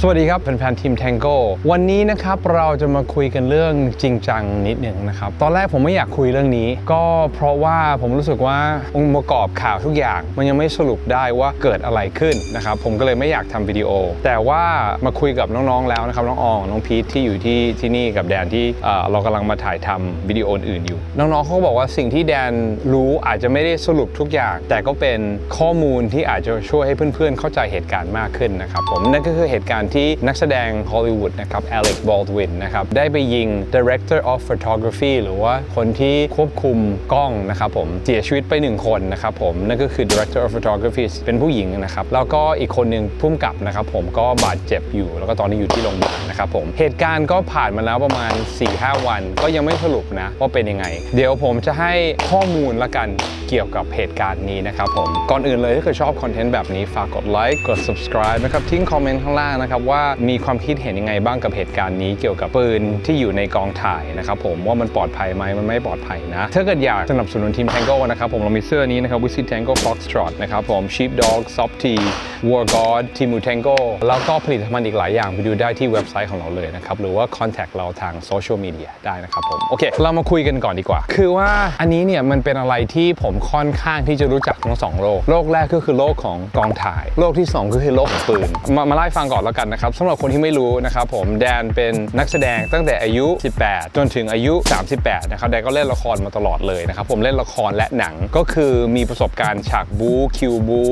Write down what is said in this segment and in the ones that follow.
สวัสดีครับแฟนๆทีม Tango วันนี้นะครับเราจะมาคุยกันเรื่องจริงจังนิดหนึ่งนะครับ ตอนแรกผมไม่อยากคุยเรื่องนี้ ก็เพราะว่าผมรู้สึกว่าองค์ประกอบข่าวทุกอย่าง มันยังไม่สรุปได้ว่าเกิดอะไรขึ้นนะครับผมก็เลยไม่อยากทำวิดีโอ แต่ว่ามาคุยกับน้องๆแล้วนะครับน้องอองน้องพีทที่อยู่ที่ที่นี่กับแดนที่เรากำลังมาถ่ายทำวิดีโออื่นอยู่ น้องๆเขาบอกว่าสิ่งที่แดนรู้อาจจะไม่ได้สรุปทุกอย่าง แต่ก็เป็นข้อมูลที่อาจจะช่วยให้เพื่อนๆ เข้าใจเหตุการณ์มากขึ้นนะครับผมนั่นก็คือเหตุการณ์ที่นักแสดงฮอลลีวูดนะครับอเล็กบอลดวินนะครับได้ไปยิง director of photography หรือว่าคนที่ควบคุมกล้องนะครับผมเสียชีวิตไปหนึ่งคนนะครับผมนั่นก็คือ director of photography เป็นผู้หญิงนะครับแล้วก็อีกคนหนึ่งพุ่มกับนะครับผมก็บาดเจ็บอยู่ แล้วก็ตอนนี้อยู่ที่โรงพยาบาลนะครับผมเหตุการณ์ก็ผ่านมาแล้วประมาณ 4-5 วัน ก็ยังไม่สรุปนะว่าเป็นยังไง เดี๋ยวผมจะให้ข้อมูลละกันเกี่ยวกับเหตุการณ์นี้นะครับผมก่อนอื่นเลยถ้าเกิดชอบคอนเทนต์แบบนี้ฝากกดไลค์กด subscribe นะครับทิ้งคอมเมนต์ข้างล่างนะครับว่ามีความคิดเห็นยังไงบ้างกับเหตุการณ์นี้เกี่ยวกับปืนที่อยู่ในกองถ่ายนะครับผมว่ามันปลอดภัยไหมมันไม่ปลอดภัยนะ ถ้าเกิดอยากสนับสนุนทีม Tango นะครับผมเรามีเสื้อนี้นะครับ Visit Tango Foxtrot นะครับผม Sheepdog Softy War God Timu Tango แล้วก็ผลิตภัณฑ์อีกหลายอย่างไปดูได้ที่เว็บไซต์ของเราเลยนะครับหรือว่า contact เราทางโซเชียลมีเดียได้นะครับผมโอเค เรามาคุยกันก่อนดีกว่า คือว่าอันนี้เนี่ยมันเป็นอะไรที่ผมค่อนข้างที่จะรู้จักทั้งสองโลกโลกแรกก็คือโลกของกองถ่าย โลกที่สองก็คือโลกของปืนมามาไล่ฟังก่อนแล้วกันนะครับสำหรับคนที่ไม่รู้นะครับผมแดนเป็นนักแสดงตั้งแต่อายุ 18 จนถึงอายุ 38 นะครับแดนก็เล่นละครมาตลอดเลยนะครับผมเล่นละครและหนังก็คือมีประสบการณ์ฉากบู๊คิวบู๊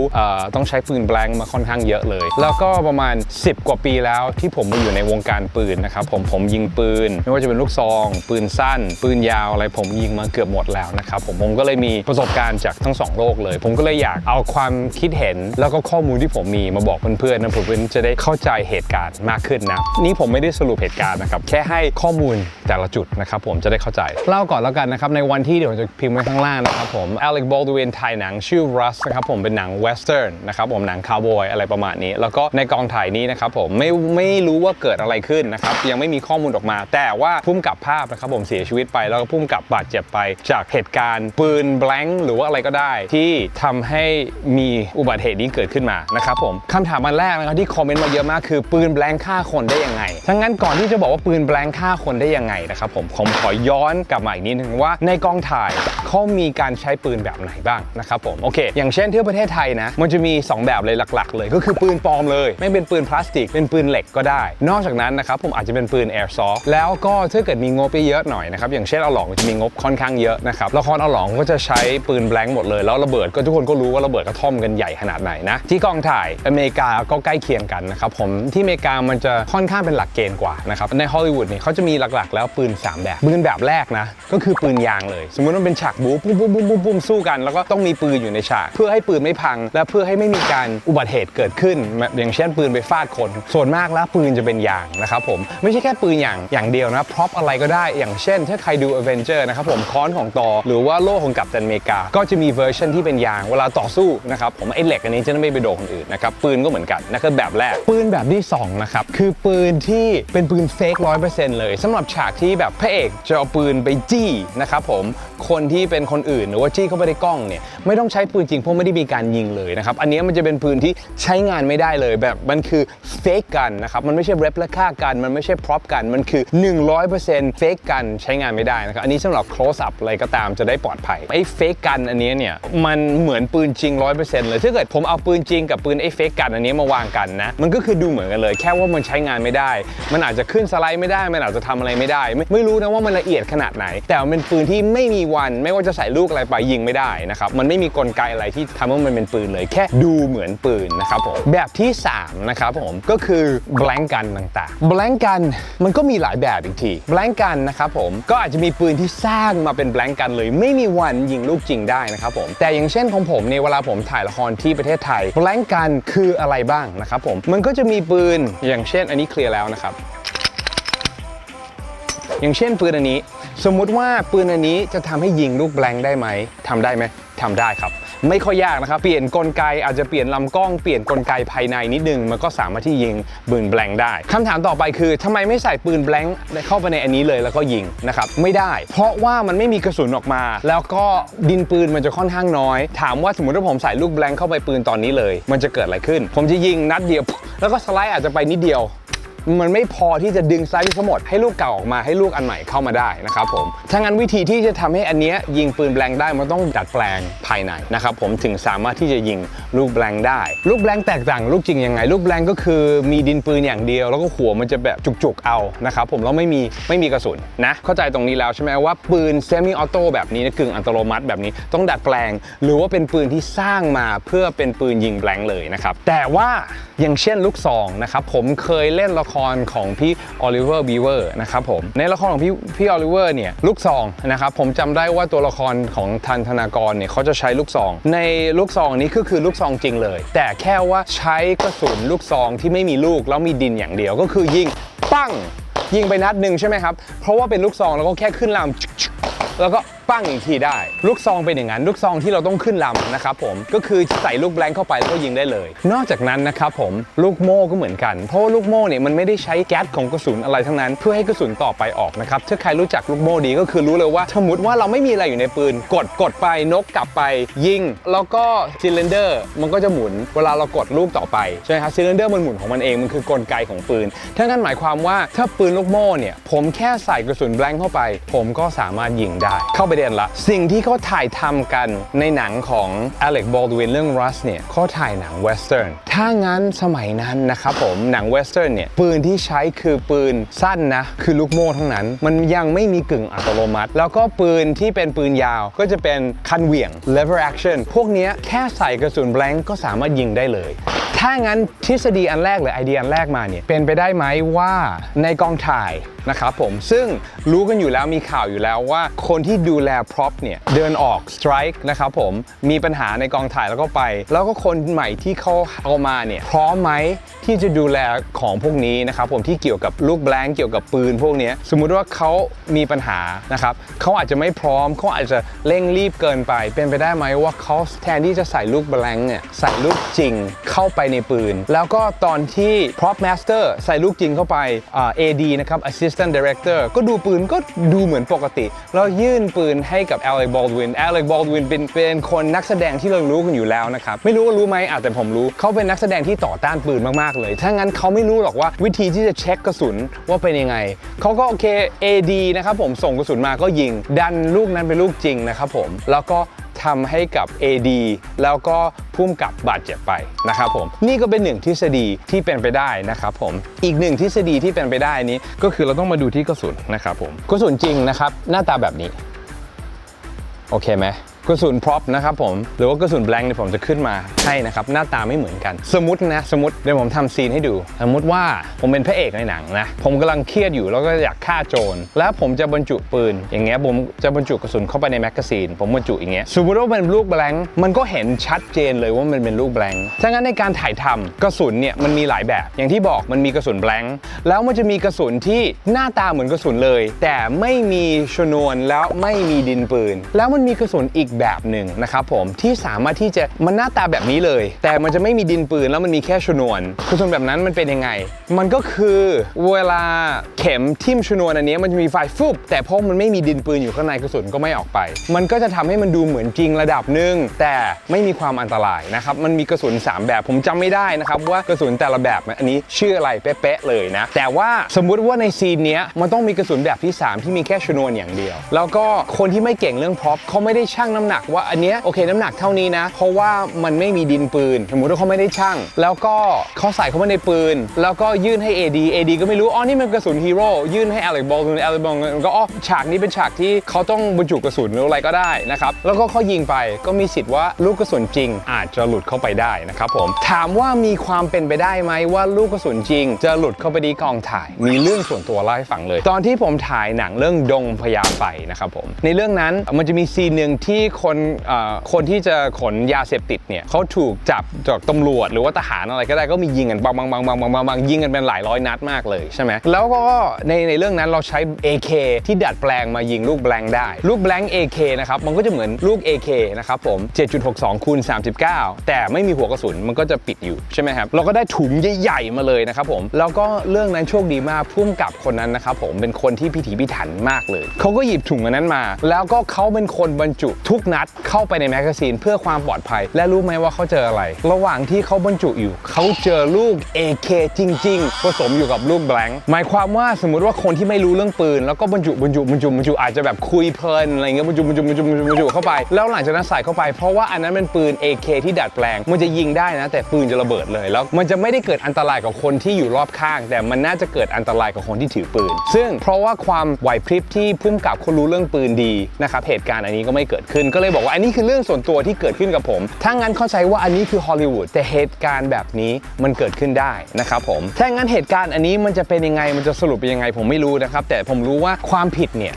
ต้องใช้ปืนแบล็งมาค่อนข้างเยอะเลย แล้วก็ประมาณ 10 กว่าปีแล้วที่ผมมาอยู่ในวงการปืนนะครับผมผมยิงปืน ไม่ว่าจะเป็นลูกซอง ปืนสั้น ปืนยาวอะไรผมยิงมาเกือบหมดแล้วนะครับผมผมก็เลยมีประสบการณ์จากทั้งสองโลกเลย ผมก็เลยอยากเอาความคิดเห็น แล้วก็ข้อมูลที่ผมมีมาบอกเพื่อนๆนะเพื่อนๆจะได้เข้าใจเหตุการณ์มากขึ้นนะนี่ผมไม่ได้สรุปเหตุการณ์นะครับแค่ให้ข้อมูลแต่ละจุดนะครับผมจะได้เข้าใจ เล่าก่อนแล้วกันนะครับในวันที่เดี๋ยวผมจะพิมพ์ไว้ข้างล่างนะครับผมอเล็กบอลดูเวนถ่ายหนังชื่อ Rust นะครับผมเป็นหนังเวสเทิร์นนะครับผมหนังคาวบอยอะไรประมาณนี้ แล้วก็ในกองถ่ายนี้นะครับผมไม่ไม่รู้ว่าเกิดอะไรขึ้นนะครับยังไม่มีข้อมูลออกมา แต่ว่าพุ่มกับภาพนะครับผมเสียชีวิตไป แล้วก็พุ่มกับบาดเจ็บไป จากเหตุการณ์ปืนแบงค์หรือว่าอะไรก็ได้ ที่ทำให้มีอุบัติเหตุนี้เกิดขึ้นมานะครับผมคำถามอันแรกนะครับที่คอมเมนต์มาเยอะมากคือือปืนแบงค์ฆ่าคนได้ยังไง ทั้งนั้นก่อนที่จะบอกว่าปืนแบงค์ฆ่าคนได้ยังไงนะครับผมผมขอย้อนกลับมาอีกนิดนึงว่าในกองถ่าย เขามีการใช้ปืนแบบไหนบ้างนะครับผมโอเค อย่างเช่นที่ประเทศไทยนะ มันจะมี 2 แบบเลยหลักๆ เลย ก็คือปืนปลอมเลย ไม่เป็นปืนพลาสติก เป็นปืนเหล็กก็ได้ นอกจากนั้นนะครับผมอาจจะเป็นปืนแอร์ซอฟแล้วก็ถ้าเกิดมีงบไปเยอะหน่อยนะครับอย่างเช่นเอาหลองจะมีงบค่อนข้างเยอะนะครับละครเอาหลองก็จะใช้ปืนแบงค์หมดเลยแล้วระเบิดก็ทุกคนก็รู้ว่าระเบิดกระท่อมกันใหญ่ขนาดไหนนะที่กองถ่ายอเมริกาก็ใกล้เคียงกันนะครับผมที่อเมริกามันจะค่อนข้างเป็นหลักเกณฑ์กว่านะครับในฮอลลีวูดเนี่ยเขาจะมีหลักๆ แล้วปืนสามแบบปืนแบบแรกนะก็คือปืนยางเลย สมมติว่าเป็นฉากบู๊ปุ้มปุ้มปุ้มปุ้มปุ้มสู้กัน แล้วก็ต้องมีปืนอยู่ในฉาก เพื่อให้ปืนไม่พัง และเพื่อให้ไม่มีการอุบัติเหตุเกิดขึ้น อย่างเช่นปืนไปฟาดคน ส่วนมากแล้วปืนจะเป็นยางนะครับผมไม่ใช่แค่ปืนอย่างอย่างเดียวนะพร็อพอะไรก็ได้อย่างเช่น ถ้าใครดู a v e n g e r นะครับผมค้อนของตอหรือว่าโล่ของกัปตันเมกา ก็จะมีเวอร์ชันที่เป็นยางเวลาต่อสู้นะครับผมไอ้เหล็กอันนี้จะไม่ไปโดนคนอื่นนะครับปืนก็เหมือนกันนั่นคือแบบแรกปืนแบบที่สองนะครับคือปืนที่เป็นปืนเฟกร้อยเปอร์เซ็นต์เลยสำหรับฉากที่แบบพระเอกจะเอาปืนไปจี้นะครับผมคนที่เป็นคนอื่น หรือว่าจี้เข้าไปในกล้องเนี่ยไม่ต้องใช้ปืนจริงเพราะไม่ได้มีการยิงเลยนะครับอันนี้มันจะเป็นปืนที่ใช้งานไม่ได้เลยแบบมันคือเฟกกันนะครับมันไม่ใช่เรปและค่ากันมันไม่ใช่พร็อพกันมันคือ 100%เฟกกันใช้งานไม่ได้นะครับอันนี้สำหรับ close up อะไรก็ตามจะได้ปลอดภัยไอ้เฟกกันอันนี้เนี่ยมันเหมือนปืนจริง 100%เลยถ้าเกิดผมเอาปืนจริงกับปืนไอ้เฟกกันอันนี้มาวางกันนะมันก็คือดูเหมือนกันเลย แค่ว่ามันใช้งานไม่ได้ มันอาจจะขึ้นสไลด์ไม่ได้ มันอาจจะทำอะไรไม่ได้ไม่ไม่รู้นะว่ามันละเอียดขนาดไหน แต่มันเป็นปืนที่ไม่มีวันไม่ว่าจะใส่ลูกอะไรไปยิงไม่ได้นะครับมันไม่มีกลไกอะไรที่ทำให้มันเป็นปืนเลยแค่ดูเหมือนปืนนะครับผมแบบที่สามนะครับผมก็คือแบงกันต่างๆแบงกันมันก็มีหลายแบบอีกทีแบงกันนะครับผมก็อาจจะมีปืนที่สร้างมาเป็นแบงกันเลย ไม่มีวันยิงลูกจริงได้นะครับผมแต่อย่างเช่นของผมเนี่ยเวลาผมถ่ายละครที่ประเทศไทยแบงกันคืออะไรบ้างนะครับผมมันก็จะมีปืนอย่างเช่นอันนี้เคลียร์แล้วนะครับอย่างเช่นปืนอันนี้ สมมุติว่าปืนอันนี้จะทำให้ยิงลูกแบงค์ได้ไหมทำได้ไหมทำได้ครับ ไม่ค่อยยากนะครับ เปลี่ยนกลไกอาจจะเปลี่ยนลำกล้องเปลี่ยนกลไกภายในนิดนึง มันก็สามารถที่ยิงปืนแบงค์ได้คำถามต่อไปคือทำไมไม่ใส่ปืนแบงค์เข้าไปในอันนี้เลยแล้วก็ยิงนะครับไม่ได้ เพราะว่ามันไม่มีกระสุนออกมา แล้วก็ดินปืนมันจะค่อนข้างน้อย ถามว่าสมมติว่าผมใส่ลูกแบงค์เข้าไปปืนตอนนี้เลย มันจะเกิดอะไรขึ้น ผมจะยิงนัดเดียว แล้วก็สไลด์อาจจะไปนิดเดียว มันไม่พอที่จะดึงไซส์ทั้งหมดให้ลูกเก่าออกมาให้ลูกอันใหม่เข้ามาได้นะครับผมถ้างั้นวิธีที่จะทำให้อันเนี้ยยิงปืนแบลงก์ได้มันต้องดัดแปลงภายในนะครับผมถึงสามารถที่จะยิงลูกแบลงก์ได้ ลูกแบลงก์แตกต่างลูกจริงยังไง ลูกแบลงก์ก็คือมีดินปืนอย่างเดียว แล้วก็หัวมันจะแบบจุกๆเอานะครับผมแล้วไม่มีไม่มีกระสุนนะเข้าใจตรงนี้แล้วใช่ไหมว่าปืนเซมิออโต้แบบนี้นะกึ่งอัตโนมัติแบบนี้ต้องดัดแปลง หรือว่าเป็นปืนที่สร้างมาเพื่อเป็นปืนยิงแบลงก์เลยนะครับแต่ว่าอย่างเช่นลูกซองนะครับผมเคยเล่นละครของพี่ออลิเวอร์บีเวอร์นะครับผมในละครของพี่พี่ออลิเวอร์เนี่ยลูกซองนะครับผมจำได้ว่าตัวละครของทันธนากรเนี่ยเขาจะใช้ลูกซอง ในลูกซองนี้ก็คือลูกซองจริงเลย แต่แค่ว่าใช้กระสุนลูกซองที่ไม่มีลูกแล้วมีดินอย่างเดียวก็คือยิงปั้งยิงไปนัดหนึ่งใช่ไหมครับเพราะว่าเป็นลูกซองแล้วก็แค่ขึ้นลำแล้วก็ ปั้งอีกทีได้ ลูกซองเป็นอย่างนั้น ลูกซองที่เราต้องขึ้นลำนะครับผมก็คือใส่ลูกแบงค์เข้าไปแล้วก็ยิงได้เลย นอกจากนั้นนะครับผมลูกโม่ก็เหมือนกัน เพราะลูกโม่เนี่ยมันไม่ได้ใช้แก๊สของกระสุนอะไรทั้งนั้น เพื่อให้กระสุนต่อไปออกนะครับถ้าใครรู้จักลูกโม่ดีก็คือรู้เลยว่าสมมติว่าเราไม่มีอะไรอยู่ในปืน กดกดไปนกกลับไป ยิง แล้วก็ซิลินเดอร์มันก็จะหมุนเวลาเรากดลูกต่อไปใช่ไหมครับซิลินเดอร์มันหมุนของมันเองมันคือกลไกของปืนทั้งนั้นหมายความว่าถ้าปืนลูกโม่เนี่ยผมแค่ใส่กระสุนแบงค์เข้าไป ผมก็สามารถยิงได้เข้าประเด็นละ สิ่งที่เขาถ่ายทำกันในหนังของอเล็กบอลดวินเรื่อง Rust เนี่ยเขาถ่ายหนังเวสเทิร์นถ้างั้นสมัยนั้นนะครับผมหนังเวสเทิร์นเนี่ยปืนที่ใช้คือปืนสั้นนะ คือลูกโม่ทั้งนั้น มันยังไม่มีกึ่งอัตโนมัติ แล้วก็ปืนที่เป็นปืนยาวก็จะเป็นคันเหวี่ยง lever action พวกนี้แค่ใส่กระสุนแบงก์ก็สามารถยิงได้เลย ถ้างั้นทฤษฎีอันแรกหรือไอเดียอันแรกมาเนี่ยเป็นไปได้ไหมว่าในกองถ่าย นะครับผมซึ่งรู้กันอยู่แล้วมีข่าวอยู่แล้วว่า คนที่ดูแลพร็อพเนี่ยเดินออกสไตร์นะครับผมมีปัญหาในกองถ่ายแล้วก็ไป แล้วก็คนใหม่ที่เขาเอามาเนี่ยพร้อมไหมที่จะดูแลของพวกนี้นะครับผมที่เกี่ยวกับลูกแบงก์เกี่ยวกับปืนพวกนี้สมมุติว่าเขามีปัญหานะครับเขาอาจจะไม่พร้อมเขาอาจจะเร่งรีบเกินไป เป็นไปได้ไหมว่าเขาแทนที่จะใส่ลูกแบงก์เนี่ยใส่ลูกจริงเข้าไปในปืน แล้วก็ตอนที่ prop master ใส่ลูกจริงเข้าไปอ่า AD นะครับ assist assistant director ก็ดูปืนก็ดูเหมือนปกติ แล้วยื่นปืนให้กับ Alec Baldwin Alec Baldwin เป็นเป็นคนนักแสดงที่เรารู้กันอยู่แล้วนะครับ ไม่รู้ว่ารู้ไหมอาจแต่ผมรู้ เขาเป็นนักแสดงที่ต่อต้านปืนมากๆเลย ถ้างั้นเขาไม่รู้หรอกว่าวิธีที่จะเช็คกระสุนว่าเป็นยังไง เขาก็โอเค AD นะครับผมส่งกระสุนมาก็ยิง ดันลูกนั้นเป็นลูกจริงนะครับผมแล้วก็ ทำให้กับ AD แล้วก็พุ่มกับบาดเจ็บไปนะครับผมนี่ก็เป็นหนึ่งทฤษฎีที่เป็นไปได้นะครับผมอีกหนึ่งทฤษฎีที่เป็นไปได้นี้ก็คือเราต้องมาดูที่กระสุนนะครับผมกระสุนจริงนะครับหน้าตาแบบนี้ โอเคไหม กระสุนพร็อพนะครับผม หรือว่ากระสุนแบงค์เนี่ยผมจะขึ้นมาให้นะครับ หน้าตาไม่เหมือนกัน สมมตินะ สมมติเดี๋ยวผมทำซีนให้ดู สมมติว่าผมเป็นพระเอกในหนังนะ ผมกำลังเครียดอยู่แล้วก็อยากฆ่าโจร แล้วผมจะบรรจุปืน อย่างเงี้ยผมจะบรรจุกระสุนเข้าไปในแมกกาซีน ผมบรรจุอย่างเงี้ย สมมติว่าเป็นลูกแบงค์มันก็เห็นชัดเจนเลยว่ามันเป็นลูกแบงค์ถ้างั้นในการถ่ายทำกระสุนเนี่ยมันมีหลายแบบ อย่างที่บอกมันมีกระสุนแบงค์แล้วมันจะมีกระสุนที่หน้าตาเหมือนกระสุนเลย แต่ไม่มีชนวนแล้วไม่มีดินปืน แล้วมันมีกระสุนอีกแบบหนึ่งนะครับผมที่สามารถที่จะมันหน้าตาแบบนี้เลย แต่มันจะไม่มีดินปืนแล้วมันมีแค่ชนวนกระสุนแบบนั้นมันเป็นยังไง มันก็คือเวลาเข็มทิ่มชนวนอันนี้มันจะมีไฟฟุบแต่เพราะมันไม่มีดินปืนอยู่ข้างในกระสุนก็ไม่ออกไป มันก็จะทำให้มันดูเหมือนจริงระดับหนึ่งแต่ไม่มีความอันตรายนะครับมันมีกระสุน 3 แบบผมจำไม่ได้นะครับว่ากระสุนแต่ละแบบอันนี้ชื่ออะไรเป๊ะๆเลยนะแต่ว่าสมมุติว่าในซีนนี้มันต้องมีกระสุนแบบที่ 3 ที่มีแค่ชนวนอย่างเดียว แล้วก็คนที่ไม่เก่งเรื่องพร็อพเขาไม่ได้ชั่งน้ำหนักว่าอันเนี้ยโอเคน้ำหนักเท่านี้นะ เพราะว่ามันไม่มีดินปืน สมมติว่าเขาไม่ได้ชั่งแล้วก็เขาใส่เข้ามาในปืน แล้วก็ยื่นให้ AD AD ก็ไม่รู้อ๋อนี่มันกระสุนฮีโร่ยื่นให้ Alec Baldwin Alec Baldwin ก็อ๋อฉากนี้เป็นฉากที่เขาต้องบรรจุกระสุนหรืออะไรก็ได้นะครับแล้วก็เขายิงไปก็มีสิทธิ์ว่าลูกกระสุนจริง อาจจะหลุดเข้าไปได้นะครับผมถามว่ามีความเป็นไปได้ไหมว่าลูกกระสุนจริง จะหลุดเข้าไปที่กองถ่าย มีเรื่องส่วนตัวเล่าให้ฟังเลย ตอนที่ผมถ่ายหนังเรื่องดงพญาไฟนะครับผมในเรื่องนั้นมันจะมีซีนหนึ่งที่คนอคนที่จะขนยาเสพติดเนี่ยเขาถูกจับจากตำรวจ หรือว่าทหารอะไรก็ได้ก็มียิงกันบางบางบางบางบางบางบางยิงกันเป็นหลายร้อยนัดมากเลยใช่ไหมแล้วก็ในในเรื่องนั้นเราใช้ AK ที่ดัดแปลงมายิงลูกแบงได้ ลูกแบง AK นะครับมันก็จะเหมือนลูก AK นะครับผม 7.62คูณ39 แต่ไม่มีหัวกระสุนมันก็จะปิดอยู่ใช่ไหมครับเราก็ได้ถุงใหญ่ๆมาเลยนะครับผมแล้วก็เรื่องนั้นโชคดีมากพุ่มกับคนนั้นนะครับผมเป็นคนที่พิถีพิถันมากเลยเขาก็หยิบถุงอันนั้นมา แล้วก็เขาเป็นคนบรรจุทุกนัดเข้าไปในแมกกาซีนเพื่อความปลอดภัย และรู้ไหมว่าเขาเจออะไร ระหว่างที่เขาบรรจุอยู่ เขาเจอลูก AK จริง ๆ ผสมอยู่กับลูกแบงค์หมายความว่าสมมติว่าคนที่ไม่รู้เรื่องปืน แล้วก็บรรจุบรรจุบรรจุบรรจุอาจจะแบบคุยเพลินอะไรเงี้ยบรรจุบรรจุบรรจุบรรจุบรรจุเข้าไป แล้วหลังจากนั้นใส่เข้าไปเพราะว่าอันนั้นเป็นปืน AK ที่ดัดแปลง มันจะยิงได้นะ แต่ปืนจะระเบิดเลยแล้ว มันจะไม่ได้เกิดอันตรายกับคนที่อยู่รอบข้าง แต่มันน่าจะเกิดอันตรายกับคนที่ถือปืน ซึ่งเพราะว่าความไหวพริบที่พุ่มกับเขารู้เรื่องปืนดีนะครับเหตุการณ์อันนี้ก็ไม่เกิดขึ้นก็เลยบอกว่าอันนี้คือเรื่องส่วนตัวที่เกิดขึ้นกับผม ถ้างั้นเข้าใจว่าอันนี้คือฮอลลีวูดแต่เหตุการณ์แบบนี้มันเกิดขึ้นได้นะครับผมถ้างั้นเหตุการณ์อันนี้มันจะเป็นยังไงมันจะสรุปเป็นยังไงผมไม่รู้นะครับแต่ผมรู้ว่าความผิดเนี่ย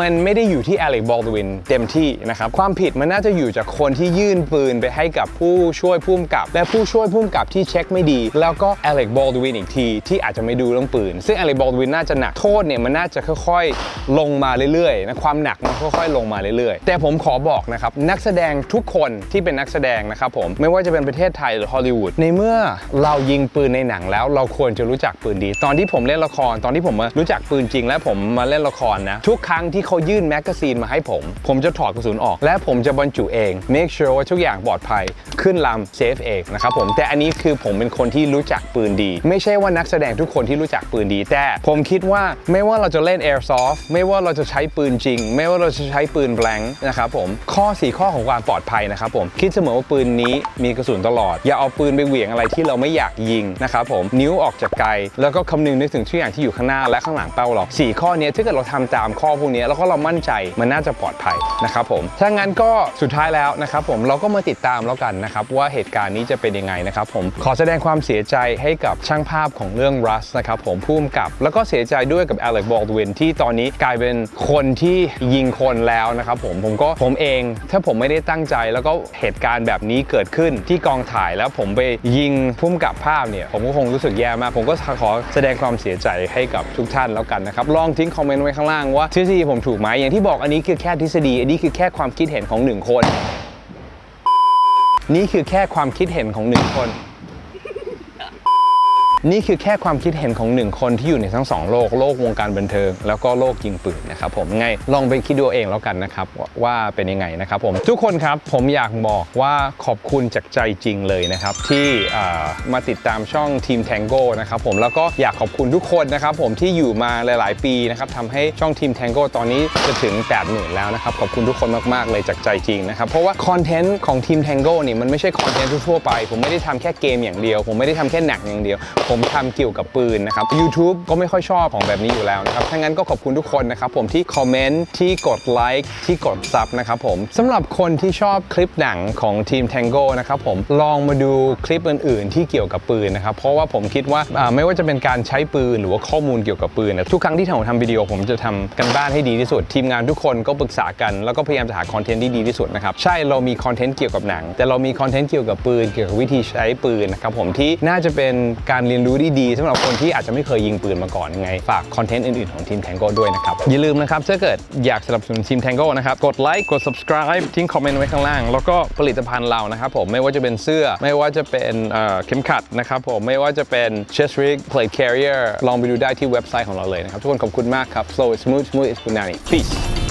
มันไม่ได้อยู่ที่อเล็กบอลดวินเต็มที่นะครับ ความผิดมันน่าจะอยู่จากคนที่ยื่นปืนไปให้กับผู้ช่วยผู้กำกับ และผู้ช่วยผู้กำกับที่เช็คไม่ดี แล้วก็อเล็กบอลดวินอีกทีที่อาจจะไม่ดูเรื่องปืน ซึ่งอเล็กบอลดวินน่าจะหนักโทษเนี่ยมันน่าจะค่อยๆ ลงมาเรื่อยๆนะความหนักมันค่อยๆ ลงมาเรื่อยๆ แต่ผมขอบอกนะครับนักแสดงทุกคนที่เป็นนักแสดงนะครับผมไม่ว่าจะเป็นประเทศไทยหรือฮอลลีวูดในเมื่อเรายิงปืนในหนังแล้วเราควรจะรู้จักปืนดี ตอนที่ผมเล่นละครตอนที่ผมมารู้จักปืนจริง และผมมาเล่นละครนะทุกครั้งที่เขายื่นแมกกาซีนมาให้ผม ผมจะถอดกระสุนออก และผมจะบรรจุเอง make sure ว่าทุกอย่างปลอดภัยขึ้นลำเซฟเองนะครับผมแต่อันนี้คือผมเป็นคนที่รู้จักปืนดี ไม่ใช่ว่านักแสดงทุกคนที่รู้จักปืนดี แต่ผมคิดว่าไม่ว่าเราจะเล่น airsoft ไม่ว่าเราจะใช้ปืนจริง ไม่ว่าเราจะใช้ปืน blank นะครับผมข้อ 4 ข้อของความปลอดภัยนะครับผมคิดเสมอว่าปืนนี้มีกระสุนตลอด อย่าเอาปืนไปเหวี่ยงอะไรที่เราไม่อยากยิงนะครับผมนิ้วออกจากไกล แล้วก็คำนึงนึกถึงทุกอย่างที่อยู่ข้างหน้าและข้างหลังเป้าเราสี่ข้อนี้ถ้าเกิดเราทำตามข้อพวกเนี้ยแล้วก็เรามั่นใจมันน่าจะปลอดภัยนะครับผมถ้างั้นก็สุดท้ายแล้วนะครับผมเราก็มาติดตามแล้วกันนะครับว่าเหตุการณ์นี้จะเป็นยังไงนะครับผมขอแสดงความเสียใจให้กับช่างภาพของเรื่อง Rust นะครับผมผู้กำกับ แล้วก็เสียใจด้วยกับ Alec Baldwin ที่ตอนนี้กลายเป็นคนที่ยิงคนแล้วนะครับผมผมก็ผมเอง ถ้าผมไม่ได้ตั้งใจแล้วก็เหตุการณ์แบบนี้เกิดขึ้นที่กองถ่ายแล้วผมไปยิงพุ่มกับภาพเนี่ยผมก็คงรู้สึกแย่มาก ผมก็ขอแสดงความเสียใจให้กับทุกท่านแล้วกันนะครับลองทิ้งคอมเมนต์ไว้ข้างล่างว่าทฤษฎีผมถูกไหมอย่างที่บอกอันนี้คือแค่ทฤษฎี อันนี้คือแค่ความคิดเห็นของหนึ่งคน นี่คือแค่ความคิดเห็นของหนึ่งคน นี่คือแค่ความคิดเห็นของหนึ่งคนที่อยู่ในทั้งสองโลกโลกวงการบันเทิง แล้วก็โลกยิงปืนนะครับผมไงลองไปคิดดูเองแล้วกันนะครับว่าเป็นยังไงนะครับผมทุกคนครับผมอยากบอกว่าขอบคุณจากใจจริงเลยนะครับที่มาติดตามช่องทีม Tango นะครับผมแล้วก็อยากขอบคุณทุกคนนะครับผมที่อยู่มาหลาย ๆ ปีนะครับทำให้ช่องทีม Tango ตอนนี้จะถึง80,000แล้วนะครับขอบคุณทุกคนมาก ๆ เลยจากใจจริงนะครับเพราะว่าคอนเทนต์ของทีม Tango นี่มันไม่ใช่คอนเทนต์ทั่วไป ผมไม่ได้ทำแค่เกมอย่างเดียว ผมไม่ได้ทำแค่หนังอย่างเดียวผมทำเกี่ยวกับปืนนะครับ YouTube ก็ไม่ค่อยชอบของแบบนี้อยู่แล้วนะครับถ้างั้นก็ขอบคุณทุกคนนะครับผมที่คอมเมนต์ที่กดไลค์ที่กดซับนะครับผมสำหรับคนที่ชอบคลิปหนังของทีม Tango นะครับผมลองมาดูคลิปอื่น ๆ ที่เกี่ยวกับปืนนะครับเพราะว่าผมคิดว่าไม่ว่าจะเป็นการใช้ปืนหรือว่าข้อมูลเกี่ยวกับปืนนะทุกครั้งที่ผมทำวิดีโอผมจะทำกันบ้านให้ดีที่สุด ทีมงานทุกคนก็ปรึกษากันแล้วก็พยายามจะหาคอนเทนต์ที่ดีที่สุดนะครับใช่เรามีคอนเทนต์เกี่ยวกับหนัง แต่เรามีคอนเทนต์เกี่ยวกับปืนเกี่ยวกับวิธีใช้ปืนนะครับผมที่น่าจะเป็นการเรียนรู้ที่ดีสำหรับคนที่อาจจะไม่เคยยิงปืนมาก่อนยังไง ฝากคอนเทนต์อื่นๆของทีม Tango ด้วยนะครับ อย่าลืมนะครับ ถ้าเกิดอยากสนับสนุนทีม Tango นะครับ กดไลค์กด subscribe ทิ้งคอมเมนต์ไว้ข้างล่าง แล้วก็ผลิตภัณฑ์เรานะครับผมไม่ว่าจะเป็นเสื้อ ไม่ว่าจะเป็นเอ่อเข็มขัดนะครับผมไม่ว่าจะเป็น chest rig plate carrier ลองไปดูได้ที่เว็บไซต์ของเราเลยนะครับทุกคนขอบคุณมากครับ slow is smooth smooth is punani peace